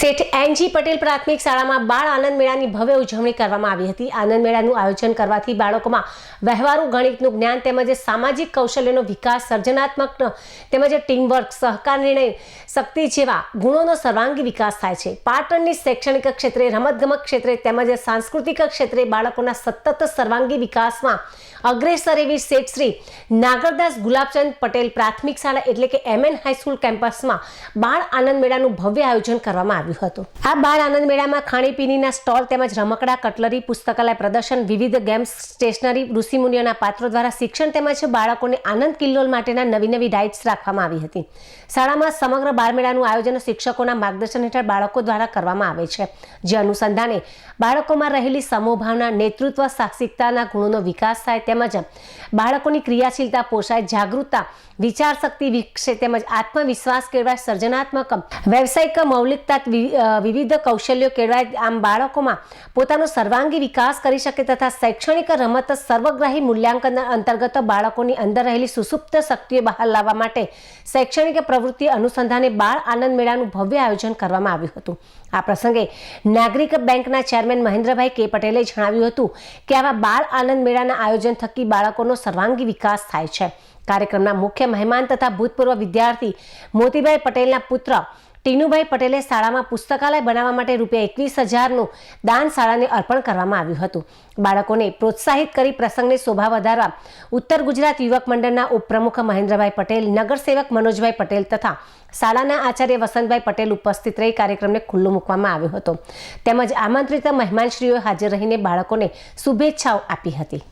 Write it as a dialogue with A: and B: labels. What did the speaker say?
A: શેઠ NG Patel પ્રાથમિક શાળામાં બાળ આનંદ મેળાની ભવ્ય ઉજવણી કરવામાં આવી હતી. આનંદ મેળાનું આયોજન કરવાથી બાળકોમાં વ્યવહારુ ગણિતનું જ્ઞાન તેમજ સામાજિક કૌશલ્યનો વિકાસ, સર્જનાત્મક તેમજ ટીમવર્ક, સહકાર નિર્ણય શક્તિ જેવા ગુણોનો સર્વાંગી વિકાસ થાય છે. પાટણની શૈક્ષણિક ક્ષેત્રે, રમતગમત ક્ષેત્રે તેમજ સાંસ્કૃતિક ક્ષેત્રે બાળકોના સતત સર્વાંગી વિકાસમાં અગ્રેસર એવી શેઠ શ્રી નાગરદાસ ગુલાબચંદ પટેલ પ્રાથમિક શાળા એટલે કે એમએન હાઈસ્કૂલ કેમ્પસમાં બાળ આનંદ મેળાનું ભવ્ય આયોજન કરવામાં આવ્યું હતું. આ બાળ આનંદ મેળામાં ખાણીપીણીના સ્ટોલ તેમજ રમકડા, કટલરી, પુસ્તકાલય પ્રદર્શન, વિવિધ ગેમ્સ, સ્ટેશનરી, ઋષિમુનિઓના પાત્રો દ્વારા શિક્ષણ તેમજ બાળકોને આનંદ કિલ્લોલ માટેના નવી નવી ડાઇટ્સ રાખવામાં આવી હતી. શાળામાં સમગ્ર બાળમેળાનું આયોજન શિક્ષકોના માર્ગદર્શન હેઠળ બાળકો દ્વારા કરવામાં આવે છે. જે અનુસંધાને બાળકોમાં રહેલી સમોભાવના, નેતૃત્વ, સાહસિકતાના ગુણોનો વિકાસ થાય તેમજ બાળકોની ક્રિયાશીલતા પોષાય, જાગૃતતા વિચાર શક્તિ વિકસે તેમજ આત્મવિશ્વાસ કેળવાય સર્જનાત્મક વ્યવસાયિક મૌલિકતા વિવિધ કૌશલ્યો કેળવાય આમ બાળકોમાં પોતાનો સર્વાંગી વિકાસ કરી શકે તથા શૈક્ષણિક રમત સર્વગ્રાહી મૂલ્યાંકન અંતર્ગત બાળકોની અંદર રહેલી સુસુપ્ત શક્તિઓ બહાર લાવવા માટે શૈક્ષણિક પ્રવૃત્તિ અનુસંધાને બાળ આનંદ મેળાનું ભવ્ય આયોજન કરવામાં આવ્યું હતું. આ પ્રસંગે નાગરિક બેંકના ચેરમેન મહેન્દ્રભાઈ કે પટેલે જણાવ્યું હતું કે આવા બાળ આનંદ મેળાના આયોજન થકી બાળકોનો સર્વાંગી વિકાસ થાય છે. કાર્યક્રમના મુખ્ય મહેમાન તથા ભૂતપૂર્વ વિદ્યાર્થી મોતીભાઈ પટેલના પુત્ર ટીનુભાઈ પટેલે શાળામાં પુસ્તકાલય બનાવવા માટે રૂપિયા એકવીસ હજારનું દાન શાળાને અર્પણ કરવામાં આવ્યું હતું. બાળકોને પ્રોત્સાહિત કરી પ્રસંગને શોભા વધારવા ઉત્તર ગુજરાત યુવક મંડળના ઉપપ્રમુખ મહેન્દ્રભાઈ પટેલ, નગરસેવક મનોજભાઈ પટેલ તથા શાળાના આચાર્ય વસંતભાઈ પટેલ ઉપસ્થિત રહી કાર્યક્રમને ખુલ્લો મૂકવામાં આવ્યો હતો. તેમજ આમંત્રિત મહેમાનશ્રીઓએ હાજર રહીને બાળકોને શુભેચ્છાઓ આપી હતી.